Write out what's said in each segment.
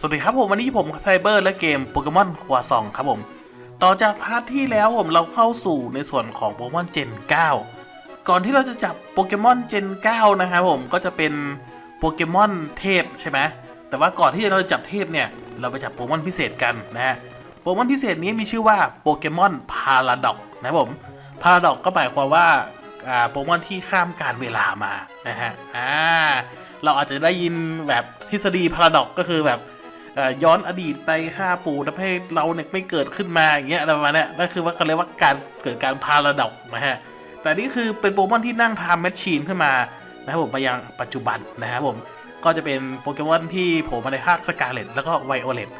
สวัสดีครับผมวันนี้ผมไซเบอร์และเกมโปเกมอนควาซองครับผม ต่อจากพาร์ทที่แล้วผมเราเข้าสู่ในส่วนของโปเกมอนเจน 9 ก่อนที่เราจะจับโปเกมอนเจน 9 นะครับผมก็จะเป็นโปเกมอนเทพใช่ไหมแต่ว่าก่อนที่เราจะจับเทพเนี่ย เราไปจับโปเกมอนพิเศษกันนะฮะโปเกมอนพิเศษนี้มีชื่อว่าโปเกมอนพาราดอกนะครับผมพาราดอกก็หมายความว่าโปเกมอนที่ข้ามการเวลามานะฮะอ่าเราอาจจะได้ยินแบบทฤษฎีพาราดอกก็คือแบบ ย้อนอดีตไปฆ่าปู่ทำให้เราเนี่ยไม่เกิดขึ้นมาอย่างเงี้ยอะไรประมาณเนี้ยนั่นคือว่าเขาเรียกว่าการเกิดการพาราดอกนะฮะแต่นี่คือเป็นโปเกมอนที่นั่งทำแมชชีนขึ้นมานะครับผมมายังปัจจุบันนะครับผมก็จะเป็นโปเกมอนที่โผล่มาในภาคสกาเลตแล้วก็ไวโอเลต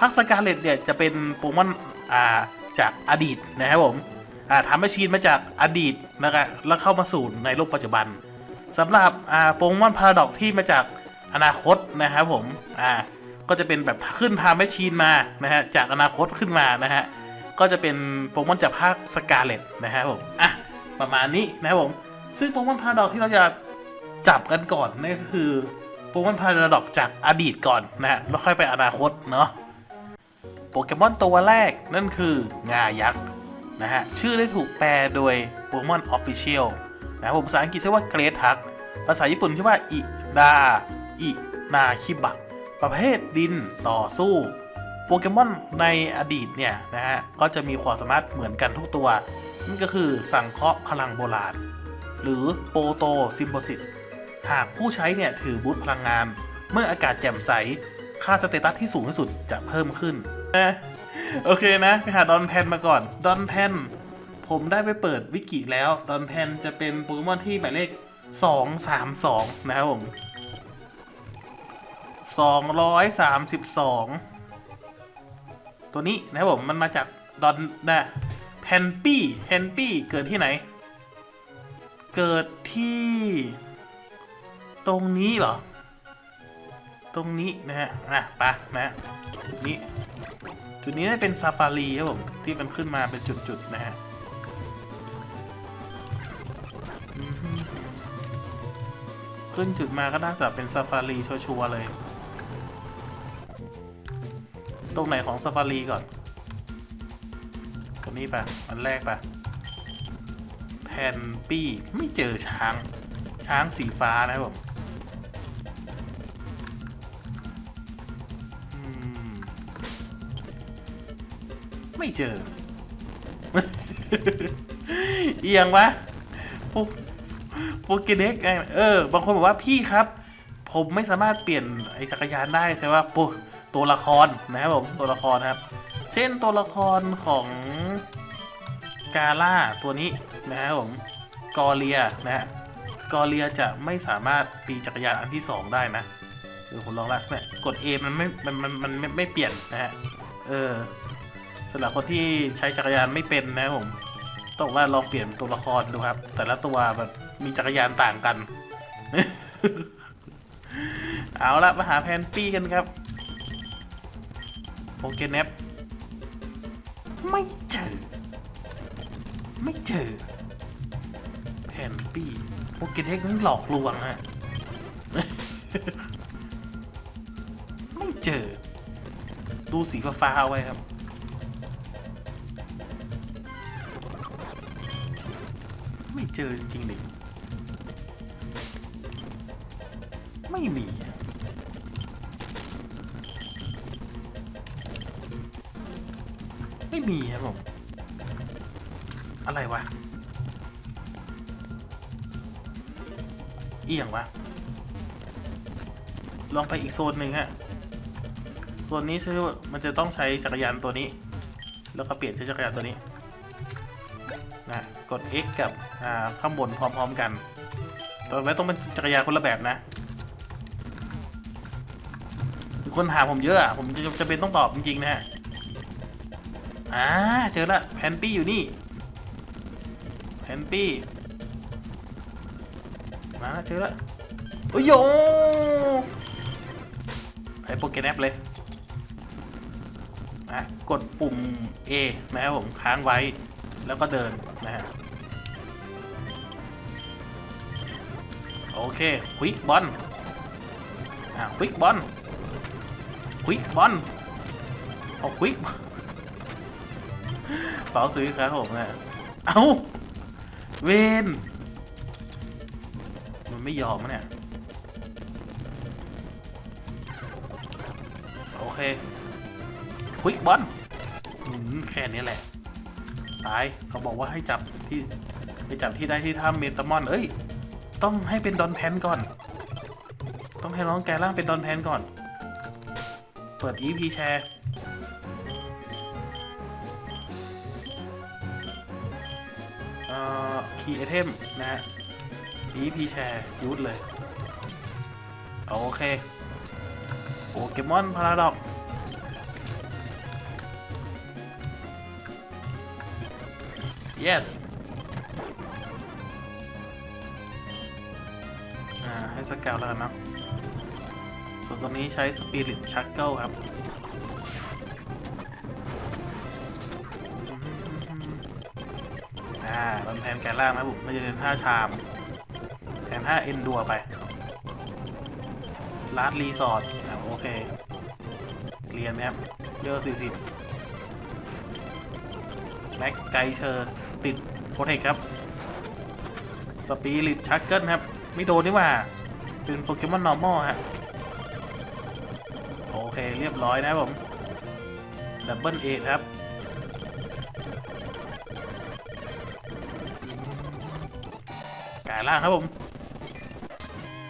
ภาคสกาเลตเนี่ยจะเป็นโปเกมอนอ่าจากอดีตนะครับผมอ่าทำแมชชีนมาจากอดีตนะครับแล้วเข้ามาสู่ในโลกปัจจุบันสำหรับอ่าโปเกมอนพาราดอกที่มาจากอนาคตนะครับผมอ่า ก็จะเป็นแบบขึ้นทามแมชชีนมานะฮะจากอนาคตขึ้นมานะฮะก็จะเป็นโปเกมอนจากภาคสกาเลตนะฮะผมอะประมาณนี้นะครับผม ซึ่งโปเกมอนพาราดอกที่เราจะจับกันก่อนนั่นก็คือโปเกมอนพาราดอกจากอดีตก่อนนะฮะแล้วค่อยไปอนาคตเนาะโปเกมอนตัวแรกนั่นคืองายักษ์นะฮะชื่อได้ถูกแปลโดยโปเกมอนออฟฟิเชียลนะผมภาษาอังกฤษชื่อว่าเกรทฮักภาษาญี่ปุ่นชื่อว่าอิดาอินาคิบะ ประเภทดินต่อสู้โปเกมอนในอดีตเนี่ยนะฮะก็จะมีความสามารถเหมือนกันทุกตัวนั่นก็คือสังเคราะห์พลังโบราณ หรือโปโตซิมโบซิสหากผู้ใช้เนี่ยถือบูตพลังงาน เมื่ออากาศแจ่มใส ค่าสเตตัสที่สูงที่สุดจะเพิ่มขึ้นนะโอเคนะ ไปหาดอนแพนมาก่อน ดอนแพนผมได้ไปเปิดวิกิแล้ว ดอนแพนจะเป็นโปเกมอนที่หมายเลข 232 นะครับผม สองร้อยสามสิบสองตัวนี้นะครับผมมันมาจากดอนนะแพนปี้แพนปี้เกิดที่ไหน เกิดที่ ตรงนี้เหรอ ตรงนี้นะฮะอะไปะนะจุดนี้ จุดนี้ได้เป็นซาฟารีครับผมที่มันขึ้นมาเป็นจุดๆนะฮะขึ้นจุดมาก็น่าจะเป็นซาฟารีชัวร์ๆเลย ตรงไหนของซาฟารีก่อนตัวนี้ปะอันแรกปะแพนปี้ไม่เจอช้าง ช้างสีฟ้านะครับผมไม่เจอ เอียงวะโปโปเกเด็กไงเออ บางคนบอกว่าพี่ครับ ผมไม่สามารถเปลี่ยนไอจักรยานได้ใช่ว่าโป ตัวละครนะครับผมตัวละครครับ เช่นตัวละครของกาล่าตัวนี้นะครับผมกอเลียนะฮะกอเลียจะไม่สามารถปีจักรยานอันที่สองได้นะเดี๋ยวผมลองละเนี่ยกด A มันไม่ มัน มัน มันไม่ไม่เปลี่ยนนะฮะ เออสำหรับคนที่ใช้จักรยานไม่เป็นนะครับผม ต้องว่าลองเปลี่ยนตัวละครดูครับ แต่ละตัวแบบมีจักรยานต่างกัน เอาละมาหาแพนปี้กันครับ เกเนปไม่เจอ ไม่เจอแพนปี้โปเกเน็กนี่หลอกลวงฮะ ไม่เจอ ดูสีฟ้าๆเอาไว้ครับไม่เจอจริงๆดิ ไม่มี ไม่มีครับผม อะไรวะ เอียงวะ ลองไปอีกโซนหนึ่งฮะ โซนนี้คือมันจะต้องใช้จักรยานตัวนี้ แล้วก็เปลี่ยนใช้จักรยานตัวนี้ นะ กด X กับ อ่า ข้างบนพร้อมๆกันตัวแม้ต้องเป็นจักรยานคนละแบบนะคนถามผมเยอะอะผมจะจะเป็นต้องตอบจริงๆนะฮะ อ่าเจอละแพนปี้อยู่นี่แพนปี้มาแล้วเจอละโอ้ยโยไปโปเกแนปเลยนะกดปุ่ม A นะครับผมค้างไว้แล้วก็เดินนะฮะโอเคควิกบอลอ่าควิกบอลควิกบอลเอาควิก เป๋าซื้อครับผมนะเอาเวนมันไม่ยอมอะเนี่ย โอเค ควิกบอลแค่นี้แหละ ตาย เขาบอกว่าให้จับที่ไปจับที่ได้ที่ถ้ำเมตามอน เอ้ย ต้องให้เป็นดอนแพนก่อน ต้องให้น้องแกล่างเป็นดอนแพนก่อน เปิด EP แชร์ คีย์ไอเทมนะฮะ EP แชร์ยูดเลย โอเคโปเกมอนพาราดอก yes อ่าให้สกาวแล้วกันนะส่วนตัวนี้ใช้สปิริตชักเกิลครับ มันแทนแกนล่างนะครับผมไม่ใช่แทนท่าชามแทนท่าเอ็นดัวไปลาดรีสอร์ทโอเคเรียนไหมครับเลือกสี่สิบแม็กไกเชอร์ติดโปรเทคครับสปีริตชักเกิลครับ ไม่โดนนี่ว่า เป็นโปเกมอนนอร์มอลฮะ โอเคเรียบร้อยนะผม ดับเบิลเอครับายร่างครับผม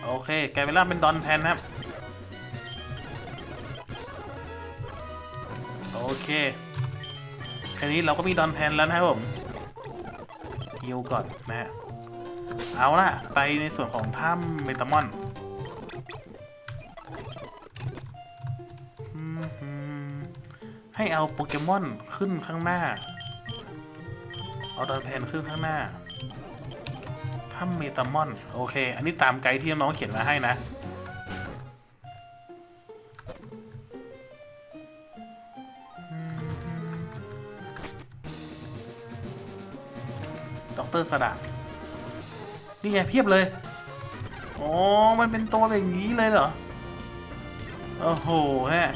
โอเคกลายเป็นร่างเป็นดอนแทนนะครับ โอเคแค่นี้เราก็มีดอนแทนแล้วนะครับผมฮิวก่อนนะฮะเอาล่ะ ไปในส่วนของถ้ำเมตามอนให้เอาโปเกมอนขึ้นข้างหน้า เอาดอนแพนขึ้นข้างหน้า ถ้ำเมตามอน โอเค อันนี้ตามไกด์ที่น้องเขียนมาให้นะ ด็อกเตอร์สดานี่ไงเพียบเลย อ๋อ มันเป็นตัวแบบนี้เลยเหรอ โอ้โหฮะ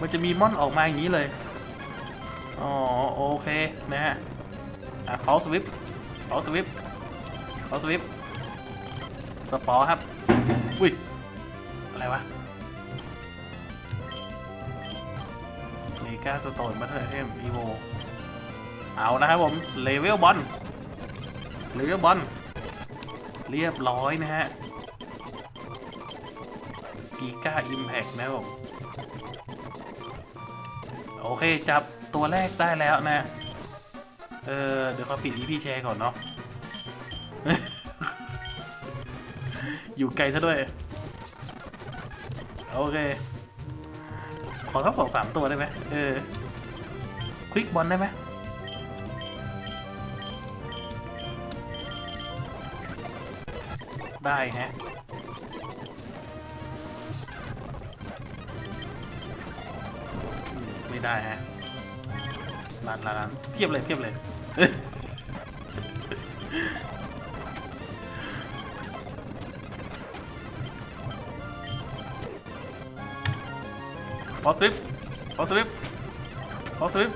มันจะมีม่อนออกมาอย่างนี้เลย อ๋อ โอเค นะฮะ อะเขาสวิปเขาสวิป เขาสวิปสปอร์ครับ อุ้ย อะไรวะเมกาสโตนบัตเทอร์เทมอีโวเอานะครับผม เลเวลบอล เลเวลบอล เรียบร้อยนะฮะกีก้าอิมแพกนะครับผม โอเค จับตัวแรกได้แล้วนะ เออเดี๋ยวเขาปิด EP แชร์ก่อนเนาะ อยู่ไกลซะด้วย โอเค ขอสักสองสามตัวได้ไหมเออ ควิกบอลได้ไหมได้ฮะไม่ได้ฮะร้านร้านร้านเทียบเลยเทียบเลย พอสวิปพอสวิปพอสวิป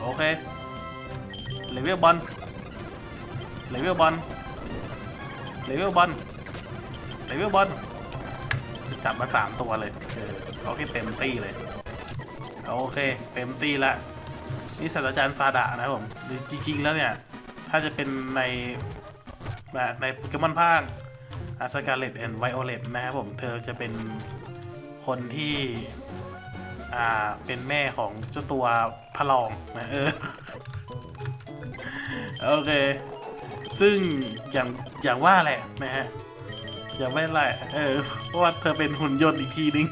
โอเคเลเวลบอลเลเวลบอลเลเวลบอลเลเวลบอลจับมาสามตัวเลยเออเอาให้เต็มตี้เลยโอเค เต็มตี้ละนี่ศาสตราจารย์ซาดะนะผมหรือจริงๆแล้วเนี่ย ถ้าจะเป็นในแบบในโปเกมอนภาคอาสกาเลตแอนด์ไวโอเลตนะครับผม เธอจะเป็น คนที่อ่าเป็นแม่ของเจ้าตัวพระรองนะเออโอเค ซึ่งอย่างอย่างว่าแหละนะฮะอย่างว่าแหละเออเพราะว่าเธอเป็นหุ่นยนต์อีกทีนึง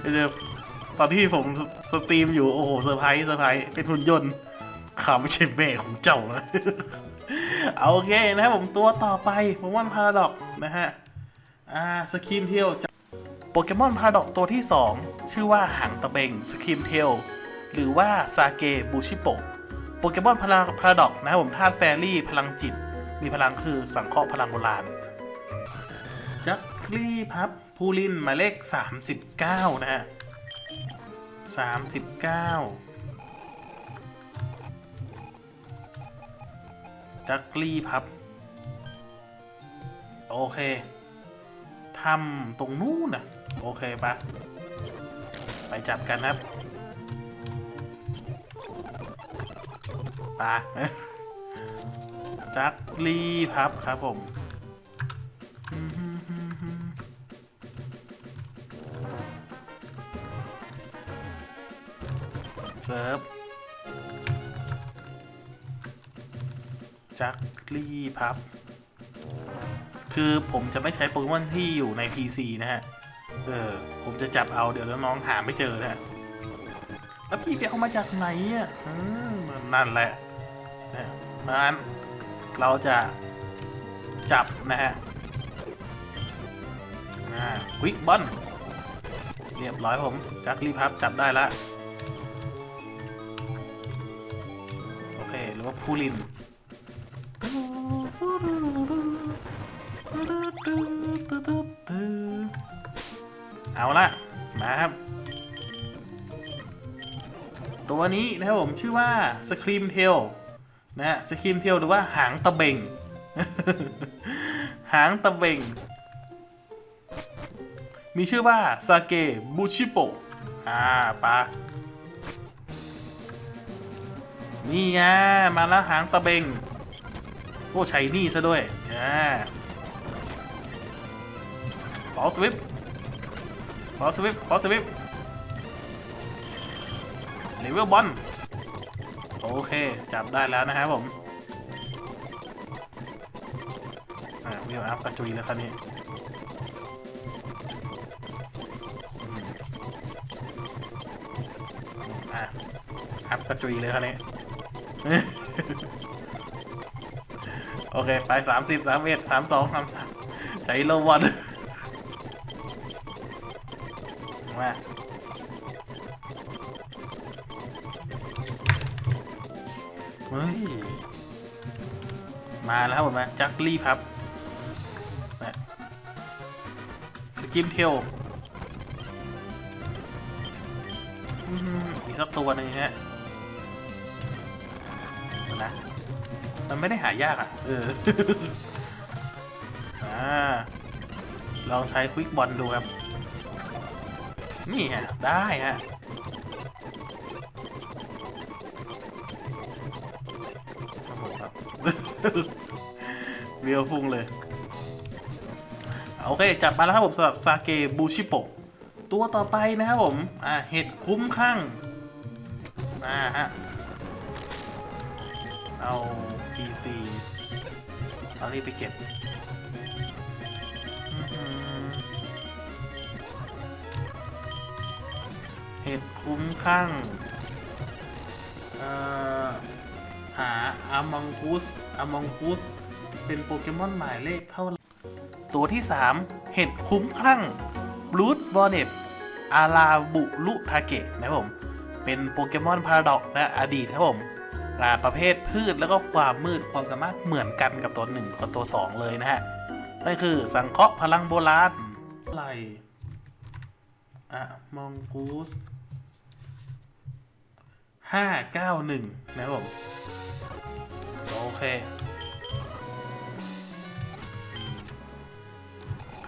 ไปเจอตอนที่ผมสตรีมอยู่โอ้โหเซอร์ไพรส์เซอร์ไพรส์เป็นหุ่นยนต์ข่าไม่ใช่แม่ของเจ้านะเอาโอเคนะครับผมตัวต่อไปผมว่าพาราดอกนะฮะ อ่าสกินเทลจากโป เกมอนพาราดอกตัวที่ 2 ชื่อว่าหางตะเบงสกินเทลหรือว่าซาเกบูชิโปโปเกมอนพาราพาราดอกนะครับผมธาตุแฟรี่พลังจิต มีพลังคือสังเคราะห์พลังโบราณจักลี่พับพูลินหมายเลขสามสิบเก้านะฮะสามสิบเก้าจักรีพับ โอเคทำตรงนู้นนะ โอเคปะไปจับกันครับปะจักรีพับครับผมเซิร์ฟจักรีพับ คือผมจะไม่ใช้โปเกมอนที่อยู่ใน PC นะฮะ เออ ผมจะจับเอาเดี๋ยวน้องๆหาไม่เจอนะฮะแล้วพี่ไปเอามาจากไหนอะนั่นแหละนะเพราะฉะนั้นเราจะจับนะฮะอ่าควิกบอลเรียบร้อยผมจักรีพับจับได้ละ โอเค หรือว่าพูลิน เอาละมาครับ ตัวนี้นะครับผมชื่อว่าสครีมเทลนะฮะสครีมเทลหรือว่าหางตะเบง หางตะเบง มีชื่อว่าซาเกะบูชิโปะอ่าปะนี่ไงมาแล้วหางตะเบงโอ้ใช้นี่ซะด้วยอ่าขอสวิป ขอสวิปขอสวิปเลเวลบอลโอเค จับได้แล้วนะครับผมอ่าเวอัพกระจุยแล้วคราวนี้อืมอะอัพกระจุยเลยคราวนี้โอเค ไปสามสิบสามเอ็ดสามสองสามสามใจโลวัน มาเฮ้ย มาแล้วผมนะจักรีพับนะสกิมเทลอีกสักตัวหนึ่งฮะนะมันไม่ได้หายากอะ เอออ่าลองใช้ควิกบอลดูครับ นี่ฮะได้ฮะโอ้โหครับเรียวพุ่งเลย โอเค จับมาแล้วครับผมสำหรับซาเกบูชิโปะตัวต่อไปนะครับผม อ่า เห็ดคุ้มข้างอ่าฮะ เอา PC เอานี่ไปเก็บ ห็ดคุ้มข้างเอ่อหาอามังกุสอามังกุสเป็นโปเกมอนหมายเลขเท่าไหร่ตัวที่ 3 เห็ดคุ้มคลั่งบลูดวอเนตอาราบุลุทาเกะนะครับผม เป็นโปเกมอนพาราดอกและอดีตครับผมอ่าประเภทพืชแล้วก็ความมืดความสามารถเหมือนกันกับตัวหนึ่งกับตัวสองเลยนะฮะนั่นคือสังเคราะห์พลังโบราณอะไรอะมองกูส ห้าเก้าหนึ่งนะครับผม โอเค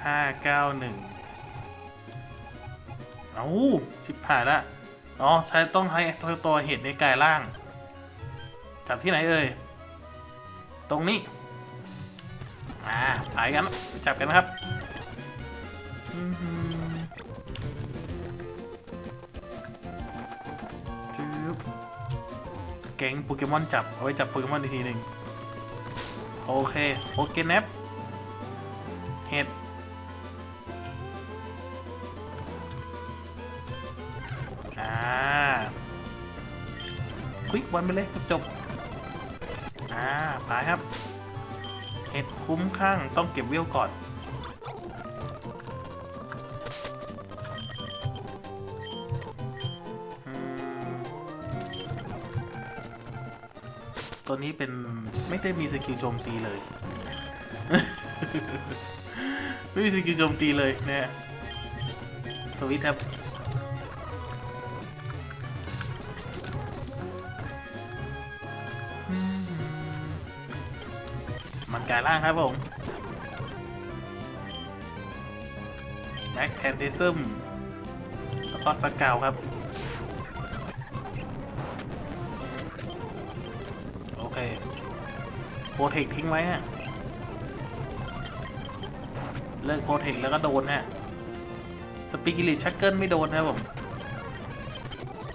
ห้าเก้าหนึ่งเอาชิบหายละ อ๋อ ใช้ต้องให้ตัวเห็ดในกายล่าง จับที่ไหนเอ่ย ตรงนี้ อ่าไปกันไปจับกันนะครับ แก๊งโปเกมอนจับ เอาไว้จับโปเกมอนอีกทีหนึ่งโอเคโปเกเนปเห็ดอ่าควิกบอลไปเลยจบอ่าไปครับ เห็ดคุ้มข้างต้องเก็บเวลก่อน ตัวนี้เป็นไม่ได้มีสกิลโจมตีเลย ไม่มีสกิลโจมตีเลยเนะฮะสวิตครับมันกลายร่างครับผมแม็กแอนเดซึมแล้วก็สกาวครับ โอเคโปรเทคทิ้งไว้ฮะเลิกโปรเทคแล้วก็โดนฮะสปิกิลิชักเกิลไม่โดนครับผม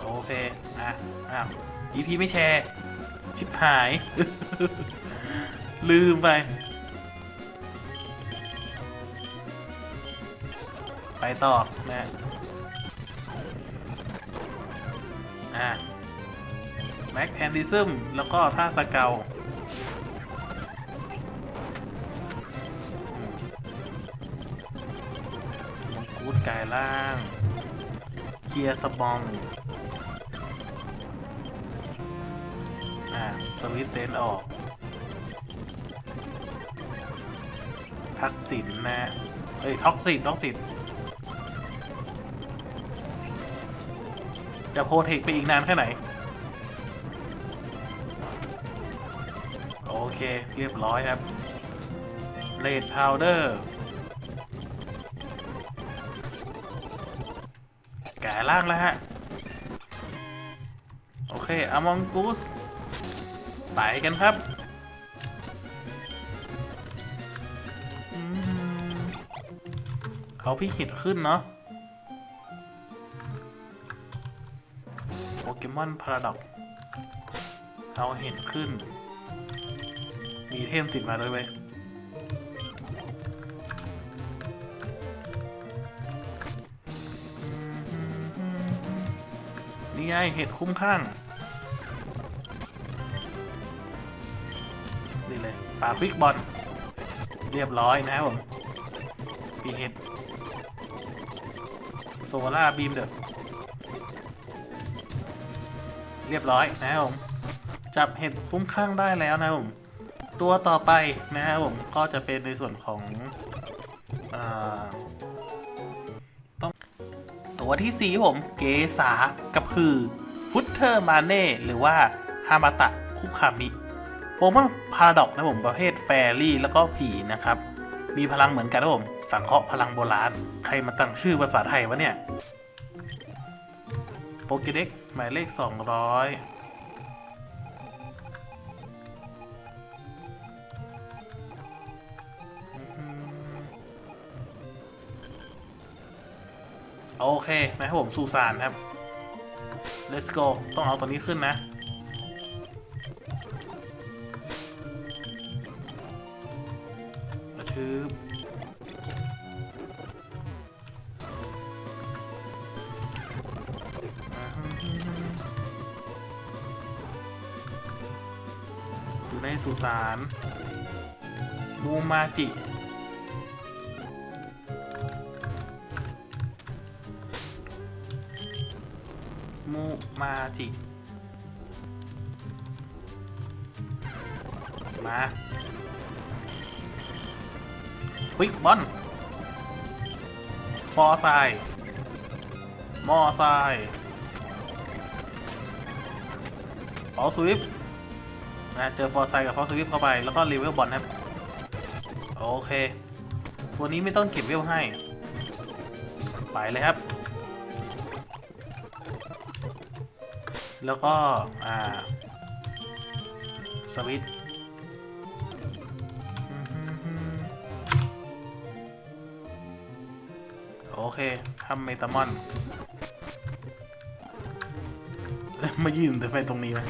โอเค อะ อ้าว EP ไม่แชร์ ชิบหาย ลืมไป ไปต่อนะ อะ แม็กแพนดิซึมแล้วก็ท่าสเกลมังกุฎกายล่างเกียร์สปองอ่าสวิตเซนออก ทักษิณนะเอ้ยท็อกซิตท็อกซิตจะโพเทคไปอีกนานแค่ไหน เค เรียบร้อยครับเลดพาวเดอร์แก่ล่างแล้วฮะ โอเคอมองกูสไปกันครับเขาพี่หิดขึ้นเนาะโปเกมอนพาราดอกเอาเห็นขึ้น มีเทมติดมาด้วยเว้ยนี่ไงเห็ดคุ้มข้าง นี่เลยปาควิกบอล เรียบร้อยนะครับผมปีเห็ด โซล่าบีมเดอเรียบร้อยนะครับผมจับเห็ดคุ้มข้างได้แล้วนะครับผม ตัวต่อไปนะครับผมก็จะเป็นในส่วนของอต้องตัวที่สีผมเกษากับคือฟุตเทอร์มาเน่หรือว่าฮามาตะคุคามิโปเกมอนพาราดอกนะผมประเภทแฟรี่แล้วก็ผีนะครับ มีพลังเหมือนกันนะผม สังเคราะห์พลังโบราณ ใครมาตั้งชื่อภาษาไทยวะเนี่ย โปเกเด็กหมายเลข 200 โอเคนะครับผมสุสานครับ let's go ต้องเอาตัวนี้ขึ้นนะกระชืบอยู่ในสุสานมูมาจิ มาควิกบอลฟอร์ไซมอไซฟอสวิปนะเจอฟอร์ไซกับฟอสวิปเข้าไป แล้วก็รีเวลบอลครับ โอเค ตัวนี้ไม่ต้องเก็บเวลให้ ไปเลยครับ แล้วก็ อ่า สวิต เคทำเมตามอนมายืนแต่ไปตรงนี้ไหม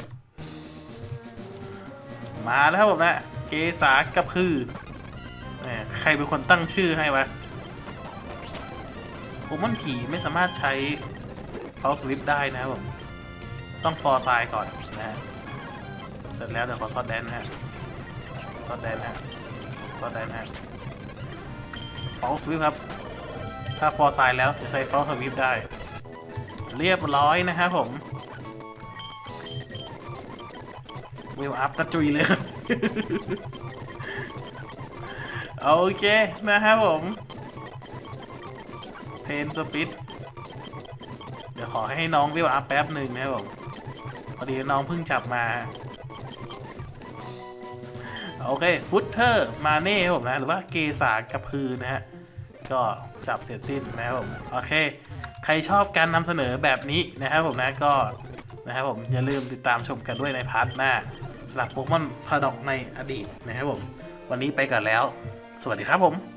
มาแล้วครับผมนะ เกษากับคือใครเป็นคนตั้งชื่อให้วะโปเกมอนผีไม่สามารถใช้เขาสวิปได้นะครับผม ต้องฟอร์ไซน์ก่อนนะฮะ เสร็จแล้วเดี๋ยวขอซอดแดนนะฮะ ซอดแดนนะฮะ ซอดแดนนะฮะฟอลสวิปครับ ถ้าฟอร์ไซแล้วจะใช้ฟอลสวิปได้ เรียบร้อยนะครับผมเวลอัพกระจุยเลยครับโอเค นะครับผม เพนสปิดเดี๋ยวขอให้น้องวิวอัพแป๊บหนึ่งนะครับผมพอดีน้องเพิ่งจับมา โอเค ฟุตเทอร์ มาเน่ผมนะ หรือว่าเกษากระพือนะฮะ ก็ จับเสร็จสิ้นนะครับผมโอเค ใครชอบการนำเสนอแบบนี้นะครับผมนะก็นะครับผมอย่าลืมติดตามชมกันด้วยในพาร์ทหน้าสำหรับโปเกมอนพาราดอกในอดีตนะครับผม วันนี้ไปก่อนแล้ว สวัสดีครับผม